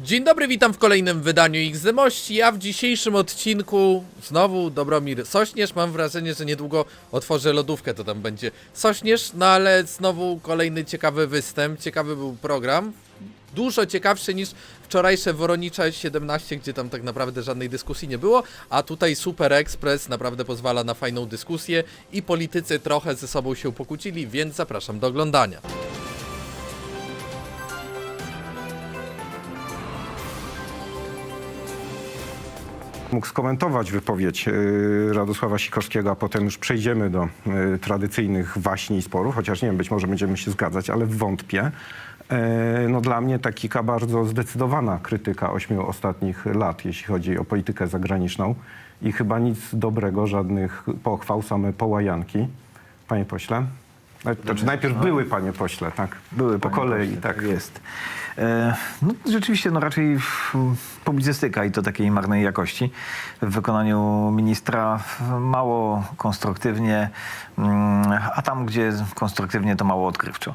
Dzień dobry, witam w kolejnym wydaniu XD Mości, a w dzisiejszym odcinku znowu Dobromir Sośnierz. Mam wrażenie, że niedługo otworzę lodówkę, to tam będzie Sośnierz, no ale znowu kolejny ciekawy występ, ciekawy był program. Dużo ciekawszy niż wczorajsze Woronicza 17, gdzie tam tak naprawdę żadnej dyskusji nie było, a tutaj Super Express naprawdę pozwala na fajną dyskusję i politycy trochę ze sobą się pokłócili, więc zapraszam do oglądania. Mógł skomentować wypowiedź y, Radosława Sikorskiego, a potem już przejdziemy do y, tradycyjnych waśni i sporów, chociaż nie wiem, być może będziemy się zgadzać, ale wątpię. E, No dla mnie taka bardzo zdecydowana krytyka ośmiu ostatnich lat, jeśli chodzi o politykę zagraniczną i chyba nic dobrego, żadnych pochwał, same połajanki. Panie pośle? Znaczy najpierw były, panie pośle, tak? Były po kolei, Pośle, tak. jest. E, no, rzeczywiście, no raczej publicystyka i to takiej marnej jakości. W wykonaniu ministra mało konstruktywnie, mm, a tam, gdzie konstruktywnie, to mało odkrywczo.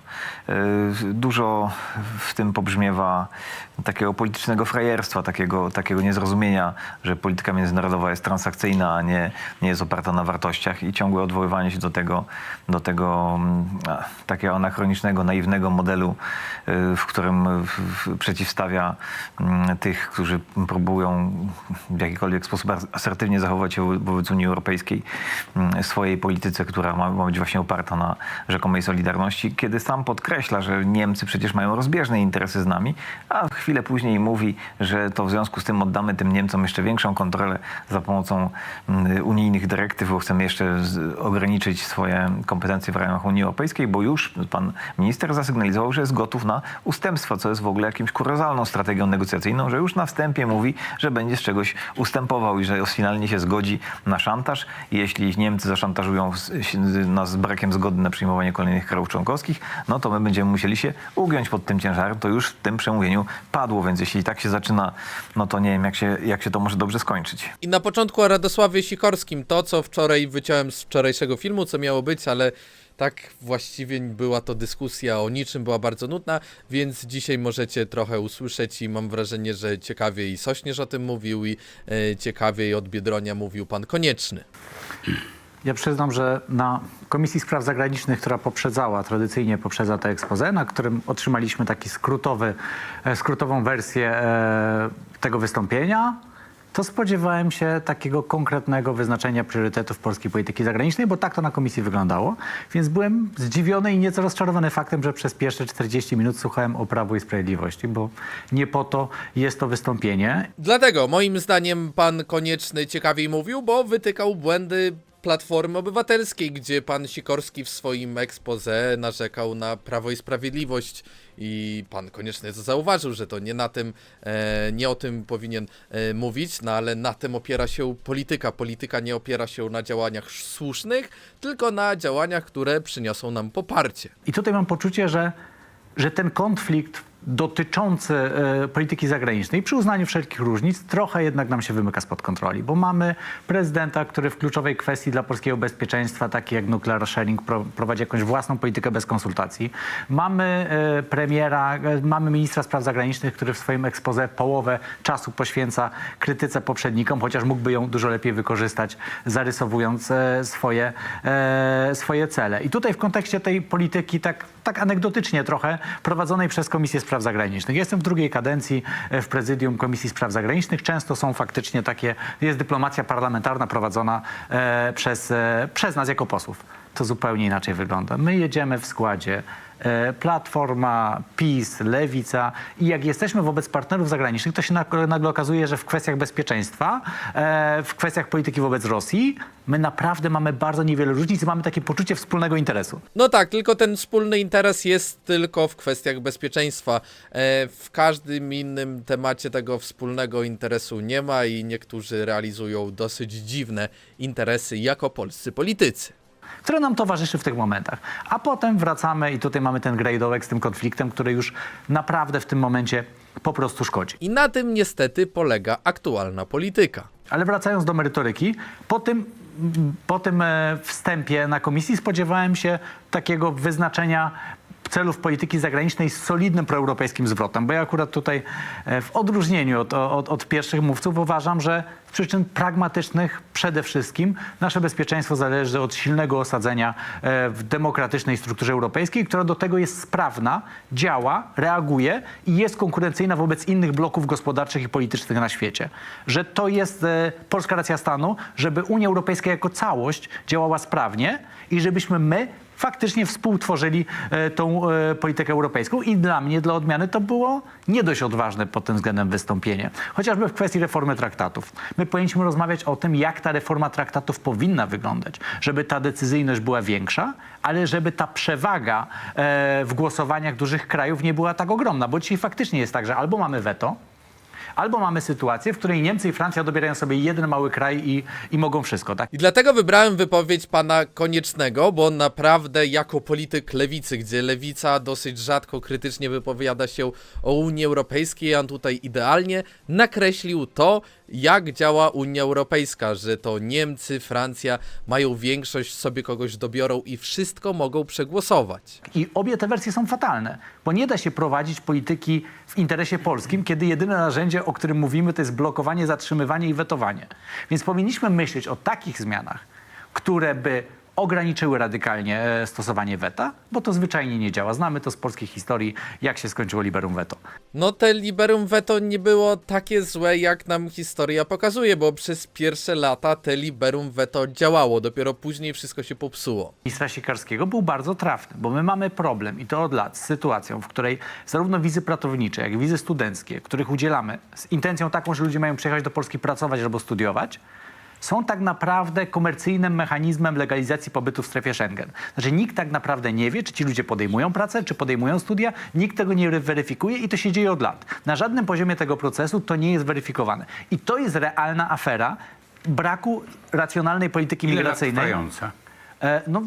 E, Dużo w tym pobrzmiewa takiego politycznego frajerstwa, takiego, takiego niezrozumienia, że polityka międzynarodowa jest transakcyjna, a nie, nie jest oparta na wartościach i ciągłe odwoływanie się do tego, do tego mm, takiego anachronicznego, naiwnego modelu, y, w którym przeciwstawia mm, tych, którzy próbują w jakikolwiek sposób as- asertywnie zachować się wo- wobec Unii Europejskiej mm, swojej polityce, która ma, być właśnie oparta na rzekomej solidarności, kiedy sam podkreśla, że Niemcy przecież mają rozbieżne interesy z nami, a chwilę później mówi, że to w związku z tym oddamy tym Niemcom jeszcze większą kontrolę za pomocą mm, unijnych dyrektyw, bo chcemy jeszcze ograniczyć swoje kompetencje w ramach Unii Europejskiej, bo już pan minister zasygnalizował, że jest gotów na ustępstwo, co jest w ogóle jakimś kuriozalną strategią negocjacyjną, że już na wstępie mówi, że będzie z czegoś ustępował i że finalnie się zgodzi na szantaż. Jeśli Niemcy zaszantażują nas brakiem zgody na przyjmowanie kolejnych krajów członkowskich, no to my będziemy musieli się ugiąć pod tym ciężarem. To już w tym przemówieniu padło, więc jeśli tak się zaczyna, no to nie wiem, jak się, jak się to może dobrze skończyć. I na początku o Radosławie Sikorskim, to co wczoraj wyciąłem z wczorajszego filmu, co miało być, ale tak właściwie była to dyskusja o niczym, była bardzo nudna, więc dzisiaj możecie trochę usłyszeć i mam wrażenie, że ciekawiej Sośnierz o tym mówił i e, ciekawiej od Biedronia mówił pan Konieczny. Ja przyznam, że na Komisji Spraw Zagranicznych, która poprzedzała, tradycyjnie poprzedza te expose, na którym otrzymaliśmy taki skrótowy, e, skrótową wersję e, tego wystąpienia, to spodziewałem się takiego konkretnego wyznaczenia priorytetów polskiej polityki zagranicznej, bo tak to na komisji wyglądało. Więc byłem zdziwiony i nieco rozczarowany faktem, że przez pierwsze 40 minut słuchałem o Prawo i Sprawiedliwości, bo nie po to jest to wystąpienie. Dlatego moim zdaniem pan Konieczny ciekawiej mówił, bo wytykał błędy Platformy Obywatelskiej, gdzie pan Sikorski w swoim expose narzekał na Prawo i Sprawiedliwość i pan Konieczny zauważył, że to nie na tym, e, nie o tym powinien e, mówić, no ale na tym opiera się polityka. Polityka nie opiera się na działaniach słusznych, tylko na działaniach, które przyniosą nam poparcie. I tutaj mam poczucie, że, że ten konflikt dotyczący e, polityki zagranicznej, przy uznaniu wszelkich różnic, trochę jednak nam się wymyka spod kontroli, bo mamy prezydenta, który w kluczowej kwestii dla polskiego bezpieczeństwa, takiej jak nuclear sharing, pro, prowadzi jakąś własną politykę bez konsultacji. Mamy e, premiera, e, mamy ministra spraw zagranicznych, który w swoim expose połowę czasu poświęca krytyce poprzednikom, chociaż mógłby ją dużo lepiej wykorzystać, zarysowując swoje, swoje cele. I tutaj w kontekście tej polityki, tak, tak anegdotycznie trochę, prowadzonej przez Komisję Spraw Zagranicznych. Jestem w drugiej kadencji e, w prezydium Komisji Spraw Zagranicznych. Często są faktycznie takie, jest dyplomacja parlamentarna prowadzona e, przez, e, przez nas jako posłów. To zupełnie inaczej wygląda. My jedziemy w składzie Platforma, PiS, Lewica i jak jesteśmy wobec partnerów zagranicznych, to się nagle nagle okazuje, że w kwestiach bezpieczeństwa, e, w kwestiach polityki wobec Rosji, my naprawdę mamy bardzo niewiele różnic i mamy takie poczucie wspólnego interesu. No tak, tylko ten wspólny interes jest tylko w kwestiach bezpieczeństwa. E, W każdym innym temacie tego wspólnego interesu nie ma i niektórzy realizują dosyć dziwne interesy jako polscy politycy. Które nam towarzyszy w tych momentach. A potem wracamy i tutaj mamy ten grejdołek z tym konfliktem, który już naprawdę w tym momencie po prostu szkodzi. I na tym niestety polega aktualna polityka. Ale wracając do merytoryki, po tym, po tym e, wstępie na komisji spodziewałem się takiego wyznaczenia celów polityki zagranicznej z solidnym proeuropejskim zwrotem. Bo ja akurat tutaj e, w odróżnieniu od, od, od pierwszych mówców uważam, że z przyczyn pragmatycznych przede wszystkim nasze bezpieczeństwo zależy od silnego osadzenia e, w demokratycznej strukturze europejskiej, która do tego jest sprawna, działa, reaguje i jest konkurencyjna wobec innych bloków gospodarczych i politycznych na świecie. Że to jest e, polska racja stanu, żeby Unia Europejska jako całość działała sprawnie i żebyśmy my faktycznie współtworzyli e, tą e, politykę europejską i dla mnie, dla odmiany, to było nie dość odważne pod tym względem wystąpienie. Chociażby w kwestii reformy traktatów. My powinniśmy rozmawiać o tym, jak ta reforma traktatów powinna wyglądać, żeby ta decyzyjność była większa, ale żeby ta przewaga e, w głosowaniach dużych krajów nie była tak ogromna, bo dzisiaj faktycznie jest tak, że albo mamy weto, albo mamy sytuację, w której Niemcy i Francja dobierają sobie jeden mały kraj i, i mogą wszystko, tak? I dlatego wybrałem wypowiedź pana Koniecznego, bo on naprawdę jako polityk lewicy, gdzie lewica dosyć rzadko krytycznie wypowiada się o Unii Europejskiej, on tutaj idealnie nakreślił to, jak działa Unia Europejska, że to Niemcy, Francja mają większość, sobie kogoś dobiorą i wszystko mogą przegłosować. I obie te wersje są fatalne, bo nie da się prowadzić polityki w interesie polskim, kiedy jedyne narzędzie, o którym mówimy, to jest blokowanie, zatrzymywanie i wetowanie. Więc powinniśmy myśleć o takich zmianach, które by ograniczyły radykalnie e, stosowanie weta, bo to zwyczajnie nie działa. Znamy to z polskiej historii, jak się skończyło liberum veto. No te liberum veto nie było takie złe, jak nam historia pokazuje, bo przez pierwsze lata te liberum veto działało, dopiero później wszystko się popsuło. ministra Sikarskiego był bardzo trafny, bo my mamy problem i to od lat z sytuacją, w której zarówno wizy pracownicze, jak i wizy studenckie, których udzielamy z intencją taką, że ludzie mają przyjechać do Polski pracować albo studiować, są tak naprawdę komercyjnym mechanizmem legalizacji pobytu w strefie Schengen. Znaczy nikt tak naprawdę nie wie, czy ci ludzie podejmują pracę, czy podejmują studia, nikt tego nie weryfikuje i to się dzieje od lat. Na żadnym poziomie tego procesu to nie jest weryfikowane. I to jest realna afera braku racjonalnej polityki Ile migracyjnej. trwająca? E, No,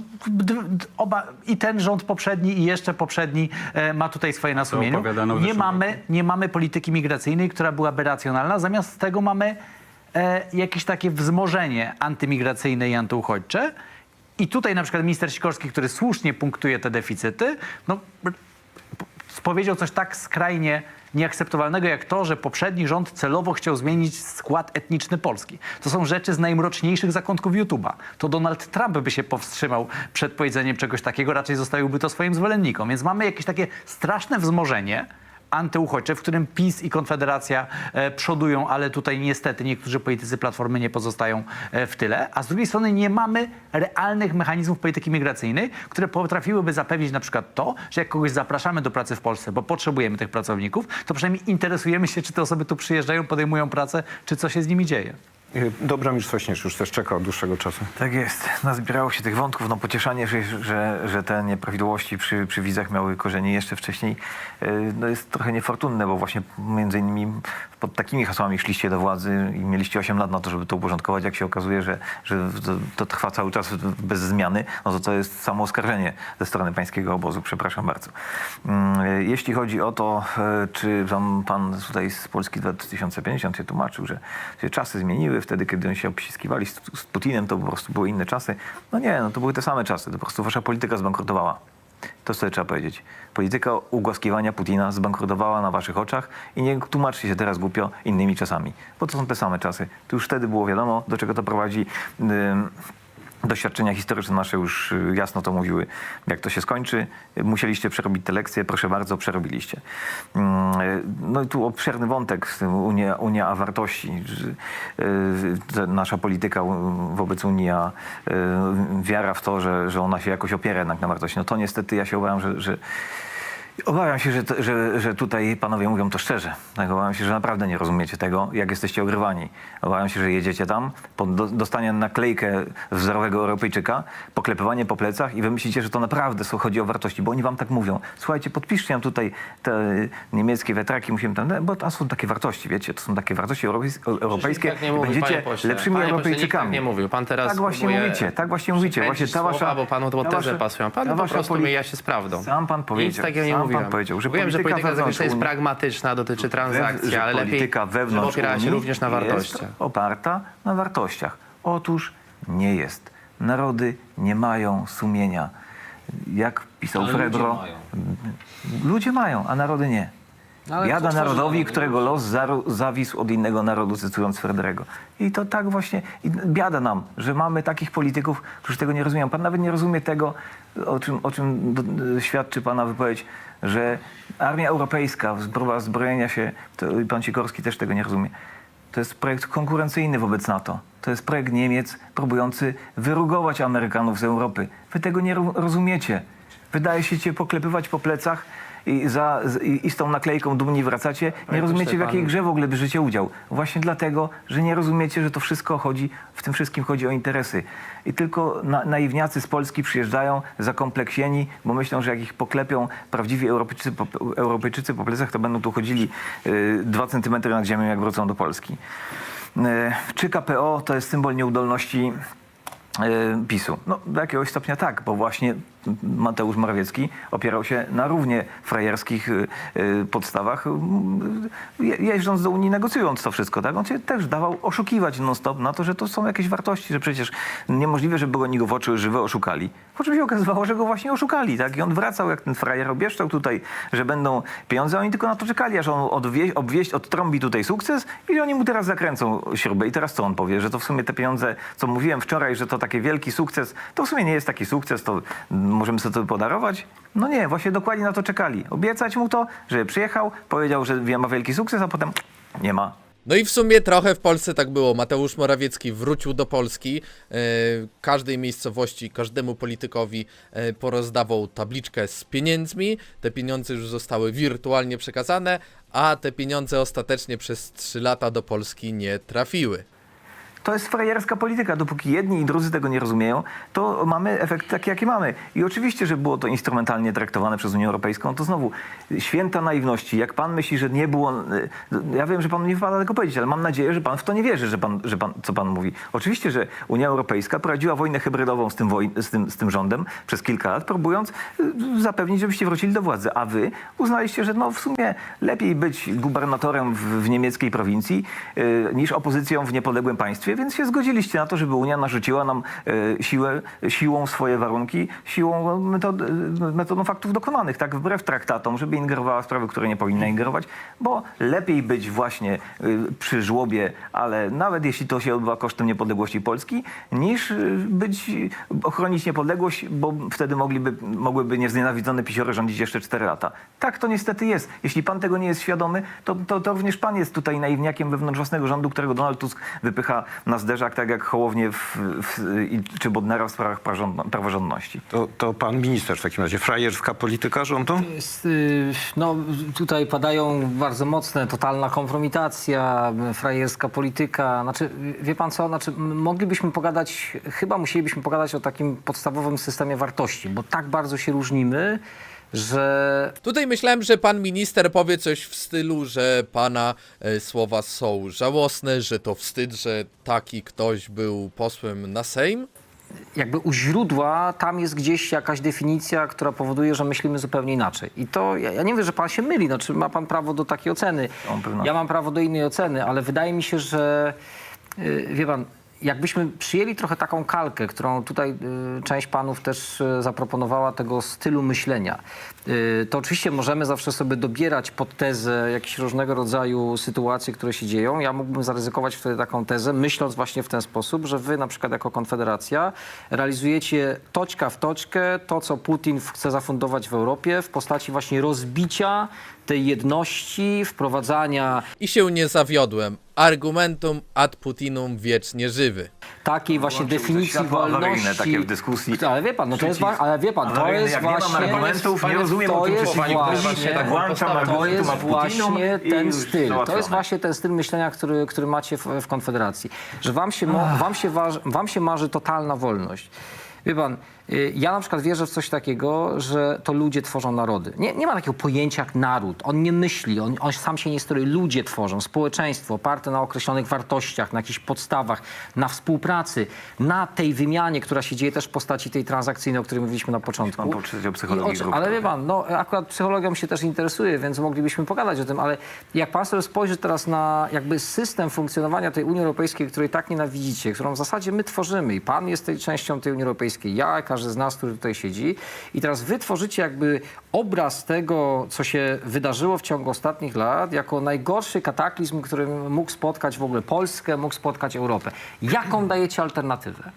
oba, I ten rząd poprzedni, i jeszcze poprzedni e, ma tutaj swoje na sumieniu. Nie mamy, nie mamy polityki migracyjnej, która byłaby racjonalna. Zamiast tego mamy e, jakieś takie wzmożenie antymigracyjne i antyuchodźcze. I tutaj na przykład minister Sikorski, który słusznie punktuje te deficyty, no, powiedział coś tak skrajnie nieakceptowalnego jak to, że poprzedni rząd celowo chciał zmienić skład etniczny Polski. To są rzeczy z najmroczniejszych zakątków YouTube'a. To Donald Trump by się powstrzymał przed powiedzeniem czegoś takiego, raczej zostawiłby to swoim zwolennikom. Więc mamy jakieś takie straszne wzmożenie antyuchodźcze, w którym PiS i Konfederacja e, przodują, ale tutaj niestety niektórzy politycy Platformy nie pozostają e, w tyle. A z drugiej strony nie mamy realnych mechanizmów polityki migracyjnej, które potrafiłyby zapewnić na przykład to, że jak kogoś zapraszamy do pracy w Polsce, bo potrzebujemy tych pracowników, to przynajmniej interesujemy się, czy te osoby tu przyjeżdżają, podejmują pracę, czy co się z nimi dzieje. Y, Dobromir Sośnierz już też czeka od dłuższego czasu. Tak jest. Nazbierało się tych wątków. No pocieszanie, że, że, że te nieprawidłowości przy, przy wizach miały korzenie jeszcze wcześniej, yy, no jest trochę niefortunne, bo właśnie między innymi pod takimi hasłami szliście do władzy i mieliście 8 lat na to, żeby to uporządkować. Jak się okazuje, że, że to, trwa cały czas bez zmiany, no to to jest samo oskarżenie ze strony pańskiego obozu. Przepraszam bardzo. Yy, Jeśli chodzi o to, yy, czy pan tutaj z Polski 2050 się tłumaczył, że się czasy zmieniły, wtedy, kiedy oni się obsiskiwali z, z Putinem, to po prostu były inne czasy. No nie, no to były te same czasy. To po prostu wasza polityka zbankrutowała. To sobie trzeba powiedzieć. Polityka ugłaskiwania Putina zbankrutowała na waszych oczach i nie tłumaczcie się teraz głupio innymi czasami, bo to są te same czasy. To już wtedy było wiadomo, do czego to prowadzi. Ym, Doświadczenia historyczne nasze już y, jasno to mówiły, jak to się skończy. Musieliście przerobić te lekcje, proszę bardzo, przerobiliście. Mm, y, No i tu obszerny wątek, Unia, Unia a wartości. y, Nasza polityka wobec Unii, a wiara w to, że, że ona się jakoś opiera jednak na wartości. No to niestety ja się obawiam, że, że Obawiam się, że, to- że, że tutaj panowie mówią to szczerze. Tak, obawiam się, że naprawdę nie rozumiecie tego, jak jesteście ogrywani. Obawiam się, że jedziecie tam, pod do, dostanie naklejkę wzorowego Europejczyka, poklepywanie po plecach i wy myślicie, że to naprawdę chodzi o wartości, bo oni wam tak mówią. Słuchajcie, podpiszcie nam tutaj te niemieckie wetraki, musimy tam, no, bo to są takie wartości, wiecie, to są takie wartości europejs- europejskie tak nie mówi, będziecie pośle. lepszymi Panie pośle, Europejczykami. tak nie mówił. Pan teraz Tak właśnie próbuje mówicie, tak właśnie mówicie. Właśnie ta słowa, wasza... bo panu to wasza- pasują. Pan po wasza prostu poli- myja się z prawdą. Sam pan Nic powiedział, takiego nie sam mówiłem. pan powiedział, że Mówiłem, że polityka polityka zagraniczna jest Unii- pragmatyczna, dotyczy transakcji, że ale lepiej, polityka wewnątrz opierała się Unii również na wartościach. Jest oparta na wartościach. Otóż nie jest. Narody nie mają sumienia. Jak pisał Ale Fredro, ludzie mają. ludzie mają, a narody nie. No, ale Biada kto tworzy narodowi, narody? którego los zaru- zawisł od innego narodu, cytując Fredrego. I to tak właśnie, i biada nam, że mamy takich polityków, którzy tego nie rozumieją. Pan nawet nie rozumie tego, o czym, o czym do, świadczy pana wypowiedź, że armia europejska, próba zbrojenia się, to pan Sikorski też tego nie rozumie. To jest projekt konkurencyjny wobec NATO. To jest projekt Niemiec próbujący wyrugować Amerykanów z Europy. Wy tego nie ro- rozumiecie. Wydaje się cię poklepywać po plecach i, za, i, i z tą naklejką dumni wracacie. Nie rozumiecie, w jakiej grze w ogóle bierzecie udział. Właśnie dlatego, że nie rozumiecie, że to wszystko chodzi, w tym wszystkim chodzi o interesy. I tylko na, naiwniacy z Polski przyjeżdżają zakompleksieni, bo myślą, że jak ich poklepią prawdziwi Europejczycy po, Europejczycy po plecach, to będą tu chodzili y, dwa centymetry nad ziemią, jak wrócą do Polski. Y, Czy KPO to jest symbol nieudolności e, PiSu. No, do jakiegoś stopnia tak, bo właśnie Mateusz Morawiecki opierał się na równie frajerskich e, e, podstawach, je- jeżdżąc do Unii, negocjując to wszystko. Tak? On się też dawał oszukiwać non-stop na to, że to są jakieś wartości, że przecież niemożliwe, żeby oni go w oczy żywe oszukali. Po czym się okazywało, że go właśnie oszukali. Tak? I on wracał, jak ten frajer obieszczał tutaj, że będą pieniądze, oni tylko na to czekali, aż on odwie- obwieść, odtrąbi tutaj sukces i oni mu teraz zakręcą śrubę. I teraz co on powie? Że to w sumie te pieniądze, co mówiłem wczoraj, że to taki wielki sukces, to w sumie nie jest taki sukces, to możemy sobie to podarować? No nie, właśnie dokładnie na to czekali. Obiecać mu to, żeby przyjechał, powiedział, że ma wielki sukces, a potem nie ma. No i w sumie trochę w Polsce tak było. Mateusz Morawiecki wrócił do Polski. E, każdej miejscowości, każdemu politykowi e, porozdawał tabliczkę z pieniędzmi. Te pieniądze już zostały wirtualnie przekazane, a te pieniądze ostatecznie przez 3 lata do Polski nie trafiły. To jest frajerska polityka. Dopóki jedni i drudzy tego nie rozumieją, to mamy efekt taki, jaki mamy. I oczywiście, że było to instrumentalnie traktowane przez Unię Europejską, to znowu święta naiwności. Jak pan myśli, że nie było... y, Ja wiem, że panu nie wypada tego powiedzieć, ale mam nadzieję, że pan w to nie wierzy, że pan, że pan, co pan mówi. Oczywiście, że Unia Europejska prowadziła wojnę hybrydową z tym, z tym, z tym rządem przez kilka lat, próbując y, zapewnić, żebyście wrócili do władzy. A wy uznaliście, że no w sumie lepiej być gubernatorem w, w niemieckiej prowincji y, niż opozycją w niepodległym państwie, więc się zgodziliście na to, żeby Unia narzuciła nam y, siłę, siłą swoje warunki, siłą metod, y, metodą faktów dokonanych, tak wbrew traktatom, żeby ingerowała w sprawy, które nie powinna ingerować, bo lepiej być właśnie przy żłobie, ale nawet jeśli to się odbywa kosztem niepodległości Polski, niż być, ochronić niepodległość, bo wtedy mogliby, mogłyby nieznienawidzone pisiory rządzić jeszcze 4 lata. Tak to niestety jest. Jeśli pan tego nie jest świadomy, to, to, to również pan jest tutaj naiwniakiem wewnątrz własnego rządu, którego Donald Tusk wypycha na zderzak, tak jak Hołownię w, w, czy Bodnara w sprawach praworządno- praworządności. To, to pan minister w takim razie, frajerska polityka rządu? Jest, y, No, tutaj padają bardzo mocne, totalna kompromitacja, frajerska polityka. Znaczy, wie pan co, znaczy, moglibyśmy pogadać, chyba musielibyśmy pogadać o takim podstawowym systemie wartości, bo tak bardzo się różnimy, że Tutaj myślałem, że pan minister powie coś w stylu, że pana e, słowa są żałosne, że to wstyd, że taki ktoś był posłem na Sejm. jakby u źródła tam jest gdzieś jakaś definicja, która powoduje, że myślimy zupełnie inaczej. I to, ja, ja nie wiem, że pan się myli, znaczy ma pan prawo do takiej oceny. Ja mam prawo do innej oceny, ale wydaje mi się, że yy, wie pan, jakbyśmy przyjęli trochę taką kalkę, którą tutaj y, część panów też y, zaproponowała, tego stylu myślenia, y, to oczywiście możemy zawsze sobie dobierać pod tezę jakieś różnego rodzaju sytuacje, które się dzieją. Ja mógłbym zaryzykować wtedy taką tezę, myśląc właśnie w ten sposób, że wy na przykład jako Konfederacja realizujecie toczka w toczkę to, co Putin chce zafundować w Europie w postaci właśnie rozbicia tej jedności, wprowadzania I się nie zawiodłem. Argumentum ad Putinum wiecznie żywy. takiej właśnie Włączył definicji światło awaryjne wolności. takie w dyskusji. Ale wie pan, no to jest, wa- ale wie pan, to Awaryjne, jest jak nie mam właśnie... argumentów, nie rozumiem, to o czym jest właśnie, tak włączam to argumentum jest ad właśnie i ten już styl. To załatwione. jest właśnie ten styl myślenia, który, który macie w, w Konfederacji. Że wam się, mo, wam, się waż, wam się marzy totalna wolność. Wie pan, ja na przykład wierzę w coś takiego, że to ludzie tworzą narody. Nie, nie ma takiego pojęcia jak naród. On nie myśli, on, on sam się nie stoi. Ludzie tworzą społeczeństwo oparte na określonych wartościach, na jakichś podstawach, na współpracy, na tej wymianie, która się dzieje też w postaci tej transakcyjnej, o której mówiliśmy na początku. Pan poczytał psychologii I oczy- grup Ale wie pan, no akurat psychologią się też interesuje, więc moglibyśmy pogadać o tym, ale jak pan sobie spojrzy teraz na jakby system funkcjonowania tej Unii Europejskiej, której tak nienawidzicie, którą w zasadzie my tworzymy i pan jest tej częścią tej Unii Europejskiej, ja, jako każdy z nas, który tutaj siedzi. I teraz wy tworzycie jakby obraz tego, co się wydarzyło w ciągu ostatnich lat, jako najgorszy kataklizm, który mógł spotkać w ogóle Polskę, mógł spotkać Europę. Jaką dajecie alternatywę?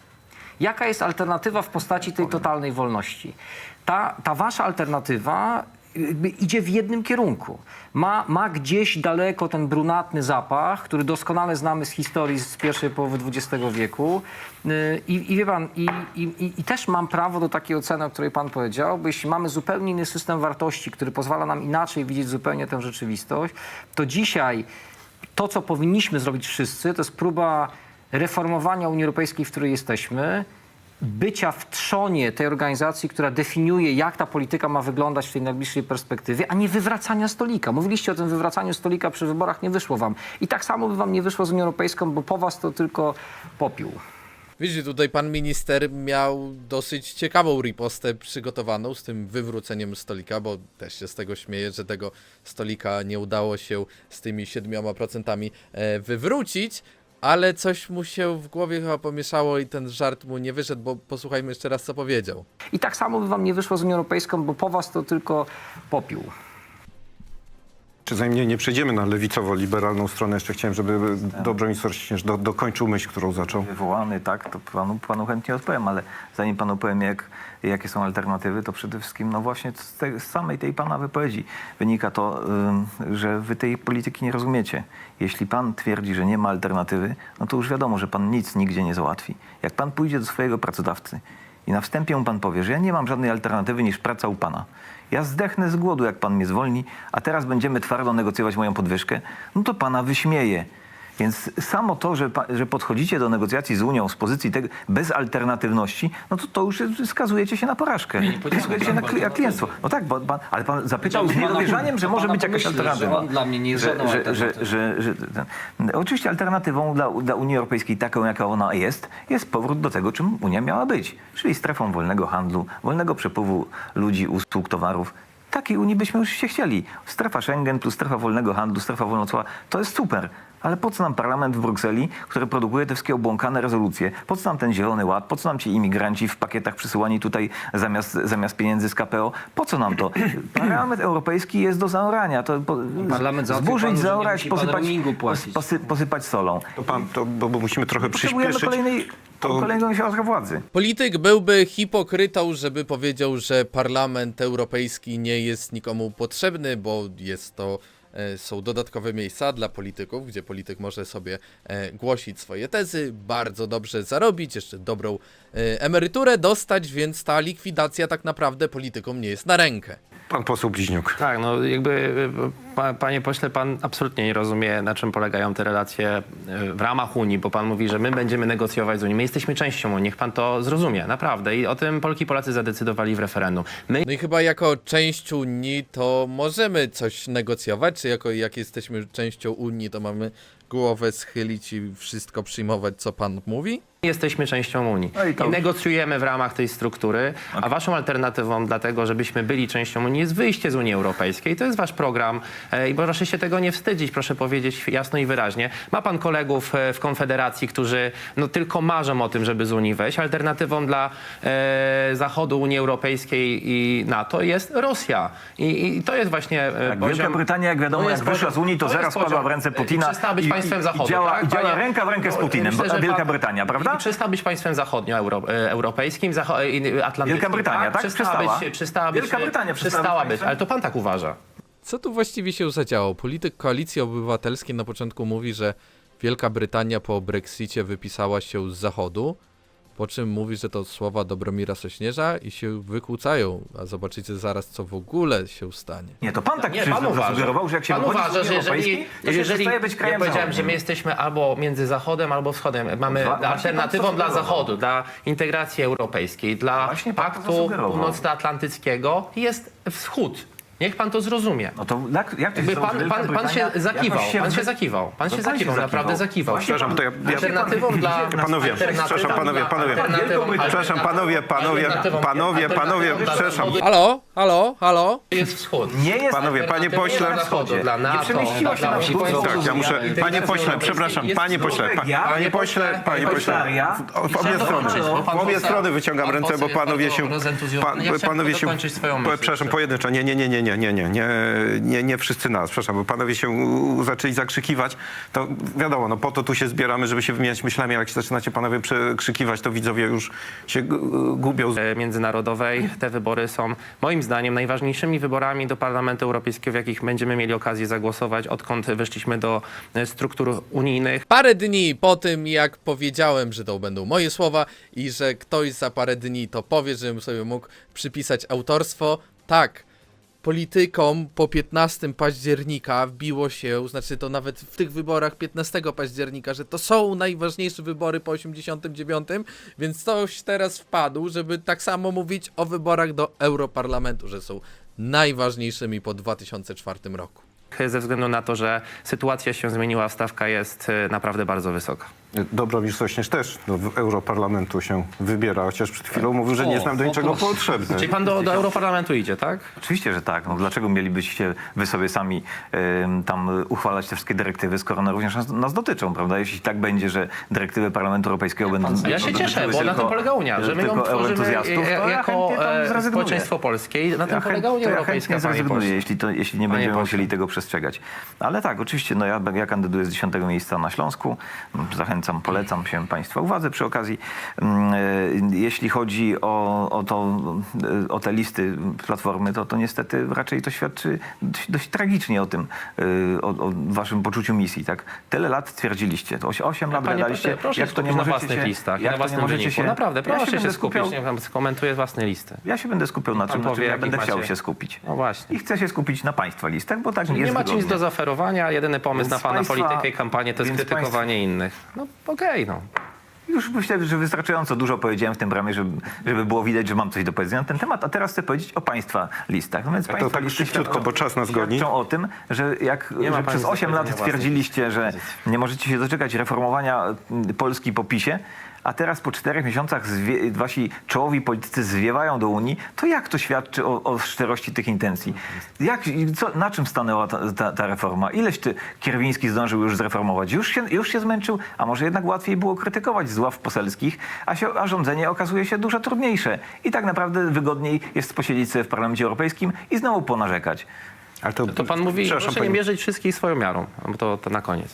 Jaka jest alternatywa w postaci tej totalnej wolności? Ta, ta wasza alternatywa idzie w jednym kierunku. Ma, ma gdzieś daleko ten brunatny zapach, który doskonale znamy z historii z pierwszej połowy XX wieku. Yy, I, i wie pan, i, i- i też mam prawo do takiej oceny, o której pan powiedział, bo jeśli mamy zupełnie inny system wartości, który pozwala nam inaczej widzieć zupełnie tę rzeczywistość, to dzisiaj to, co powinniśmy zrobić wszyscy, to jest próba reformowania Unii Europejskiej, w której jesteśmy, bycia w trzonie tej organizacji, która definiuje, jak ta polityka ma wyglądać w tej najbliższej perspektywie, a nie wywracania stolika. Mówiliście o tym wywracaniu stolika przy wyborach, nie wyszło wam. I tak samo by wam nie wyszło z Unią Europejską, bo po was to tylko popiół. Widzicie, tutaj pan minister miał dosyć ciekawą ripostę przygotowaną z tym wywróceniem stolika, bo też się z tego śmieję, że tego stolika nie udało się z tymi 7% e, wywrócić, ale coś mu się w głowie chyba pomieszało i ten żart mu nie wyszedł, bo posłuchajmy jeszcze raz, co powiedział. I tak samo by wam nie wyszło z Unią Europejską, bo po was to tylko popiół. Zanim nie, przejdziemy na lewicowo-liberalną stronę, jeszcze chciałem, żeby Dobromir Śnież do, dokończył myśl, którą zaczął. wywołany, tak, to panu, panu chętnie odpowiem, ale zanim panu powiem, jak, jakie są alternatywy, to przede wszystkim, no właśnie z, te, z samej tej pana wypowiedzi wynika to, ym, że wy tej polityki nie rozumiecie. Jeśli pan twierdzi, że nie ma alternatywy, no to już wiadomo, że pan nic nigdzie nie załatwi. Jak pan pójdzie do swojego pracodawcy i na wstępie mu pan powie, że ja nie mam żadnej alternatywy niż praca u pana. Ja zdechnę z głodu, jak pan mnie zwolni, a teraz będziemy twardo negocjować moją podwyżkę, no to pana wyśmieje. Więc samo to, że, że podchodzicie do negocjacji z Unią z pozycji tego, bez alternatywności, no to, to już skazujecie się na porażkę. skazujecie się na kli- klientstwo. No tak, bo, pan, ale pan zapytał z niedowierzaniem, że może być jakaś alternatywa. dla mnie nie jest Że, że, że, że, że, ten, oczywiście alternatywą dla, dla Unii Europejskiej, taką jaka ona jest, jest powrót do tego, czym Unia miała być. Czyli strefą wolnego handlu, wolnego przepływu ludzi, usług, towarów. Takiej Unii byśmy już się chcieli. Strefa Schengen plus strefa wolnego handlu, strefa wolnocła, to jest super. Ale po co nam parlament w Brukseli, który produkuje te wszystkie obłąkane rezolucje? Po co nam ten zielony ład? Po co nam ci imigranci w pakietach przysyłani tutaj zamiast, zamiast pieniędzy z KPO? Po co nam to? Parlament Europejski jest do zaorania. To po, Parlament zburzyć, zaorać, posypać, posypać solą. To pan, to, bo, bo musimy trochę Potrzebujemy przyspieszyć. kolejnej, To- kolejnego środka władzy. Polityk byłby hipokrytą, żeby powiedział, że Parlament Europejski nie jest nikomu potrzebny, bo jest to e, są dodatkowe miejsca dla polityków, gdzie polityk może sobie e, głosić swoje tezy, bardzo dobrze zarobić, jeszcze dobrą e, emeryturę dostać, więc ta likwidacja tak naprawdę politykom nie jest na rękę. Pan poseł Bliźniuk. Tak, no jakby, pa, panie pośle, pan absolutnie nie rozumie, na czym polegają te relacje y, w ramach Unii, bo pan mówi, że my będziemy negocjować z Unią. My jesteśmy częścią Unii, niech pan to zrozumie, naprawdę. I o tym Polki i Polacy zadecydowali w referendum. My No i chyba jako część Unii to możemy coś negocjować, czy jako jak jesteśmy częścią Unii, to mamy głowę schylić i wszystko przyjmować, co pan mówi? Jesteśmy częścią Unii. No i to I już- negocjujemy w ramach tej struktury, a waszą alternatywą dlatego, żebyśmy byli częścią Unii jest wyjście z Unii Europejskiej. To jest wasz program e, i proszę się tego nie wstydzić, proszę powiedzieć jasno i wyraźnie. Ma pan kolegów e, w Konfederacji, którzy no, tylko marzą o tym, żeby z Unii wejść. Alternatywą dla e, Zachodu, Unii Europejskiej i NATO jest Rosja. I, i to jest właśnie e, Tak, poziom... Wielka Brytania, jak wiadomo, to jak wyszła poziom- z Unii, to, jest zaraz padła poziom- w ręce i Putina. przestała być i- państwem i- Zachodu. I działa, tak, i działa ręka w rękę z No, Putinem. myślę, że Wielka pan- Brytania, prawda? I przestała być państwem zachodnioeuropejskim, zacho- i- atlantyckim. Wielka Brytania, tak? Przestała, Przestała. być, przestała być. Wielka Brytania przestała przestała być być, ale to pan tak uważa. Co tu właściwie się zadziało? Polityk Koalicji Obywatelskiej na początku mówi, że Wielka Brytania po Brexicie wypisała się z Zachodu, po czym mówi, że to słowa Dobromira Sośnierza i się wykłócają, a zobaczycie zaraz, co w ogóle się stanie. Nie, to pan tak Nie, pan uważa, że jak się pan uważa, że jeżeli, to się jeżeli być ja krajem powiedziałem, że my jesteśmy albo między Zachodem, albo Wschodem. Mamy pan alternatywą dla. Zachodu, dla integracji europejskiej, dla Właśnie Paktu. Północnoatlantyckiego jest Wschód. Niech pan to zrozumie. No to jak, jak to Jakby pan, pan, pan się zakiwał, pan się zakiwał, pan No się pan się zakiwał, naprawdę zakiwał. Przepraszam, to ja- ja- Alternatywą dla... Panowie, alternatywą przepraszam, panowie, dla- panowie. alternatywą- Przepraszam, panowie, panowie, alternatywą- panowie, panowie, alternatywą dla przepraszam. Zachodu Halo, halo, halo? jest wschód. Nie jest Panowie, panie pośle. Dla Zachodu, dla Nie NATO, przemieściła się dla na wschód. wojsk Tak, ja muszę. Panie pośle, przepraszam, panie pośle, pa, panie pośle, panie pośle. W w obie strony. W obie strony wyciągam ręce, bo panowie się. panowie się. Przepraszam, pojedynczo. Nie, nie, nie, nie, nie, nie, nie, nie, nie, nie wszyscy nas, przepraszam, bo panowie się zaczęli zakrzykiwać. To wiadomo, no po to tu się zbieramy, żeby się wymieniać myślami, ale jak się zaczynacie panowie przekrzykiwać, to widzowie już się gu- gubią. e, międzynarodowej. Te wybory są moim zdaniem najważniejszymi wyborami do Parlamentu Europejskiego, w jakich będziemy mieli okazję zagłosować, odkąd weszliśmy do e, struktur unijnych. Parę dni po tym, jak powiedziałem, że to będą moje słowa i że ktoś za parę dni to powie, żebym sobie mógł przypisać autorstwo, tak, politykom po 15 października wbiło się, znaczy to nawet w tych wyborach 15 października, że to są najważniejsze wybory po 89, więc ktoś teraz wpadł, żeby tak samo mówić o wyborach do Europarlamentu, że są najważniejszymi po 2004 roku. Ze względu na to, że sytuacja się zmieniła, stawka jest e, naprawdę bardzo wysoka. Dobromir Sośnierz też do Europarlamentu się wybiera, chociaż przed chwilą mówił, że nie jest nam do niczego potrzebny. Czyli pan do, do Europarlamentu idzie, tak? Oczywiście, że tak. No, dlaczego mielibyście wy sobie sami em, tam uchwalać te wszystkie dyrektywy, skoro one również nas, nas dotyczą, prawda? Jeśli tak będzie, że dyrektywy Parlamentu Europejskiego będą ja się dotyczyły cieszę, bo na tym polega Unia, że my ją tworzymy ja jako e, zrezygnuję. społeczeństwo polskie i na tym Ja polega Unia ja Europejska, panie zrezygnuję, jeśli, to, jeśli nie będziemy musieli tego przestrzegać. Ale tak, oczywiście, no ja, ja kandyduję z 10 miejsca na Śląsku. Zachęcam, polecam się Państwa uwadze przy okazji. Mm, e, Jeśli chodzi o, o, to, e, o te listy Platformy, to, to niestety raczej to świadczy dość, dość tragicznie o tym, e, o, o Waszym poczuciu misji. Tak? Tyle lat twierdziliście, to 8 lat gadaliście, jak to nie możecie własnych się... listach jak na to nie możecie wyniku. się- Naprawdę, Ja proszę się, będę skupić, skupiał- skomentuje własne listy. ja się będę skupiał na czym, na czym ja będę chciał macie- się skupić. No właśnie. I chcę się skupić na Państwa listach, bo tak Czyli jest nie macie nic do zaoferowania, jedyny pomysł Więc na pana państwa- politykę i kampanię to jest krytykowanie innych. No okej, no. Już myślę, że wystarczająco dużo powiedziałem w tym ramie, żeby, żeby było widać, że mam coś do powiedzenia na ten temat, a teraz chcę powiedzieć o Państwa listach. No więc to państwa tak listy szybciutko, świadczą- bo czas nas goni. świadczą o tym, że jak Nie ma że przez nic do 8 lat twierdziliście, że nie możecie się doczekać reformowania mm, Polski po PiSie, a teraz po czterech miesiącach zwie, wasi czołowi politycy zwiewają do Unii, to jak to świadczy o, o szczerości tych intencji? Jak, co, na czym stanęła ta, ta, ta reforma? Ileś ty Kierwiński zdążył już zreformować? Już się, już się zmęczył, a może jednak łatwiej było krytykować z ław poselskich, a, się, a rządzenie okazuje się dużo trudniejsze. I tak naprawdę wygodniej jest posiedzieć sobie w Parlamencie Europejskim i znowu ponarzekać. Ale To pan mówi, proszę nie mierzyć wszystkich swoją miarą, bo to, to na koniec.